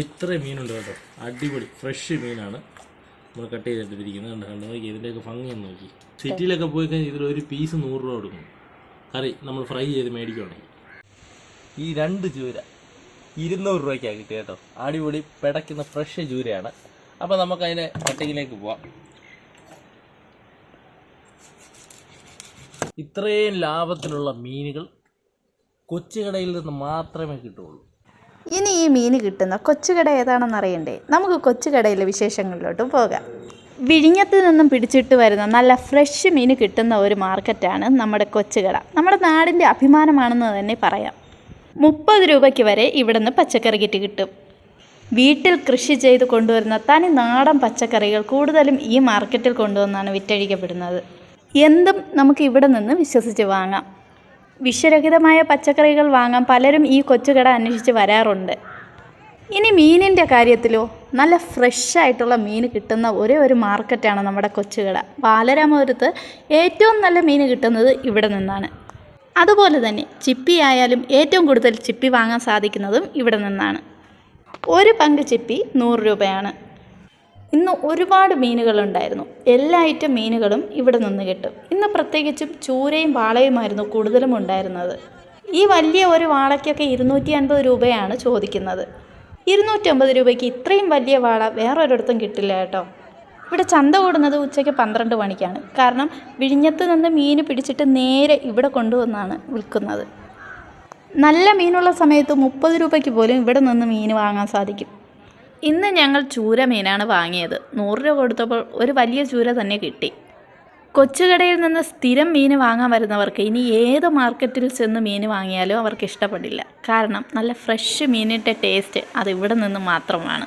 ഇത്രയും മീനുണ്ട് കേട്ടോ. അടിപൊളി ഫ്രഷ് മീനാണ്. നമ്മൾ കട്ട് ചെയ്തിട്ടിരിക്കുന്നത് കണ്ടോ? കണ്ട്? നോക്കി ഇതിന്റെയൊക്കെ ഭംഗി ഒന്ന് നോക്കി. സിറ്റിയിലൊക്കെ പോയി കഴിഞ്ഞാൽ ഇതിലൊരു പീസ് നൂറ് രൂപ കൊടുക്കും. കറി നമ്മൾ ഫ്രൈ ചെയ്ത് മേടിക്കുകയാണെങ്കിൽ ഈ രണ്ട് ചൂര ഇരുന്നൂറ് രൂപയ്ക്കാണ് കിട്ടിയ കേട്ടോ. അടിപൊളി പിടയ്ക്കുന്ന ഫ്രഷ് ചൂരയാണ്. അപ്പോൾ നമുക്കതിനെ കട്ടിങ്ങിലേക്ക് പോവാം. ഇത്രയും ലാഭത്തിലുള്ള മീനുകൾ കൊച്ചുകടയിൽ നിന്ന് മാത്രമേ കിട്ടുള്ളൂ ഇനി ഈ മീൻ കിട്ടുന്ന കൊച്ചുകട ഏതാണെന്ന് അറിയണ്ടേ? നമുക്ക് കൊച്ചുകടയിലെ വിശേഷങ്ങളിലോട്ട് പോകാം. വിഴിഞ്ഞത്ത് നിന്നും പിടിച്ചിട്ട് വരുന്ന നല്ല ഫ്രഷ് മീൻ കിട്ടുന്ന ഒരു മാർക്കറ്റാണ് നമ്മുടെ കൊച്ചുകട. നമ്മുടെ നാടിന്റെ അഭിമാനമാണെന്ന് തന്നെ പറയാം. മുപ്പത് രൂപയ്ക്ക് വരെ ഇവിടെ നിന്ന് പച്ചക്കറി കിറ്റ് കിട്ടും. വീട്ടിൽ കൃഷി ചെയ്ത് കൊണ്ടുവരുന്ന തനി നാടൻ പച്ചക്കറികൾ കൂടുതലും ഈ മാർക്കറ്റിൽ കൊണ്ടുവന്നാണ് വിറ്റഴിക്കപ്പെടുന്നത്. എന്തും നമുക്ക് ഇവിടെ നിന്ന് വിശ്വസിച്ച് വാങ്ങാം. വിഷരഹിതമായ പച്ചക്കറികൾ വാങ്ങാൻ പലരും ഈ കൊച്ചുകട അന്വേഷിച്ച് വരാറുണ്ട്. ഇനി മീനിന്റെ കാര്യത്തിലോ? നല്ല ഫ്രഷ് ആയിട്ടുള്ള മീൻ കിട്ടുന്ന ഒരേ ഒരു മാർക്കറ്റാണ് നമ്മുടെ കൊച്ചുകട. ബാലരാമപുരത്ത് ഏറ്റവും നല്ല മീൻ കിട്ടുന്നത് ഇവിടെ നിന്നാണ്. അതുപോലെ തന്നെ ചിപ്പി ആയാലും ഏറ്റവും കൂടുതൽ ചിപ്പി വാങ്ങാൻ സാധിക്കുന്നതും ഇവിടെ നിന്നാണ്. ഒരു പങ്ക് ചിപ്പി നൂറ് രൂപയാണ്. ഇന്ന് ഒരുപാട് മീനുകളുണ്ടായിരുന്നു. എല്ലാ ഐറ്റം മീനുകളും ഇവിടെ നിന്ന് കിട്ടും. ഇന്ന് പ്രത്യേകിച്ചും ചൂരയും വാളയുമായിരുന്നു കൂടുതലും ഉണ്ടായിരുന്നത്. ഈ വലിയ ഒരു വാളയ്ക്കൊക്കെ ഇരുന്നൂറ്റി അൻപത് രൂപയാണ് ചോദിക്കുന്നത്. ഇരുന്നൂറ്റമ്പത് രൂപയ്ക്ക് ഇത്രയും വലിയ വാള വേറൊരിടത്തും കിട്ടില്ല കേട്ടോ. ഇവിടെ ചന്ത കൂടുന്നത് ഉച്ചയ്ക്ക് പന്ത്രണ്ട് മണിക്കാണ്. കാരണം വിഴിഞ്ഞത്ത് നിന്ന് മീൻ പിടിച്ചിട്ട് നേരെ ഇവിടെ കൊണ്ടുവന്നാണ് വിൽക്കുന്നത്. നല്ല മീനുള്ള സമയത്ത് മുപ്പത് രൂപയ്ക്ക് പോലും ഇവിടെ നിന്ന് മീൻ വാങ്ങാൻ സാധിക്കും. ഇന്ന് ഞങ്ങൾ ചൂര മീനാണ് വാങ്ങിയത്. നൂറ് രൂപ കൊടുത്തപ്പോൾ ഒരു വലിയ ചൂര തന്നെ കിട്ടി. കൊച്ചുകടയിൽ നിന്ന് സ്ഥിരം മീൻ വാങ്ങാൻ വരുന്നവർക്ക് ഇനി ഏത് മാർക്കറ്റിൽ ചെന്ന് മീൻ വാങ്ങിയാലും അവർക്ക് ഇഷ്ടപ്പെടില്ല. കാരണം നല്ല ഫ്രഷ് മീനിന്റെ ടേസ്റ്റ് അത് ഇവിടെ നിന്ന് മാത്രമാണ്.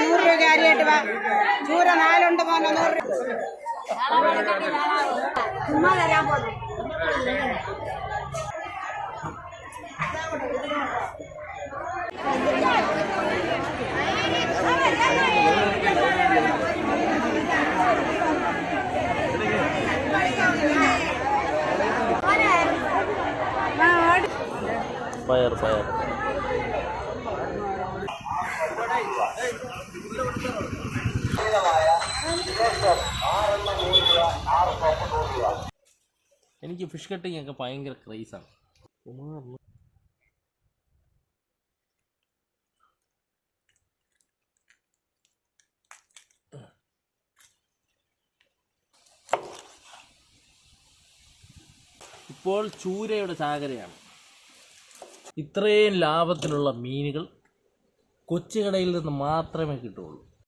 നൂറ് രൂപ കാര്യമായിട്ട് വാ ചൂര നാലുണ്ട് മോനെ നൂറ് രൂപ ചുമ്മാ തരാൻ പോകുന്നു പയർ പയർ എനിക്ക് ഫിഷ് കട്ടിങ് ഒക്കെ ഭയങ്കര ക്രൈസാണ് ഇപ്പോൾ ചൂരയുടെ ചാകരയാണ്. ഇത്രയും ലാഭത്തിലുള്ള മീനുകൾ കൊച്ചുകടയിൽ നിന്ന് മാത്രമേ കിട്ടുള്ളൂ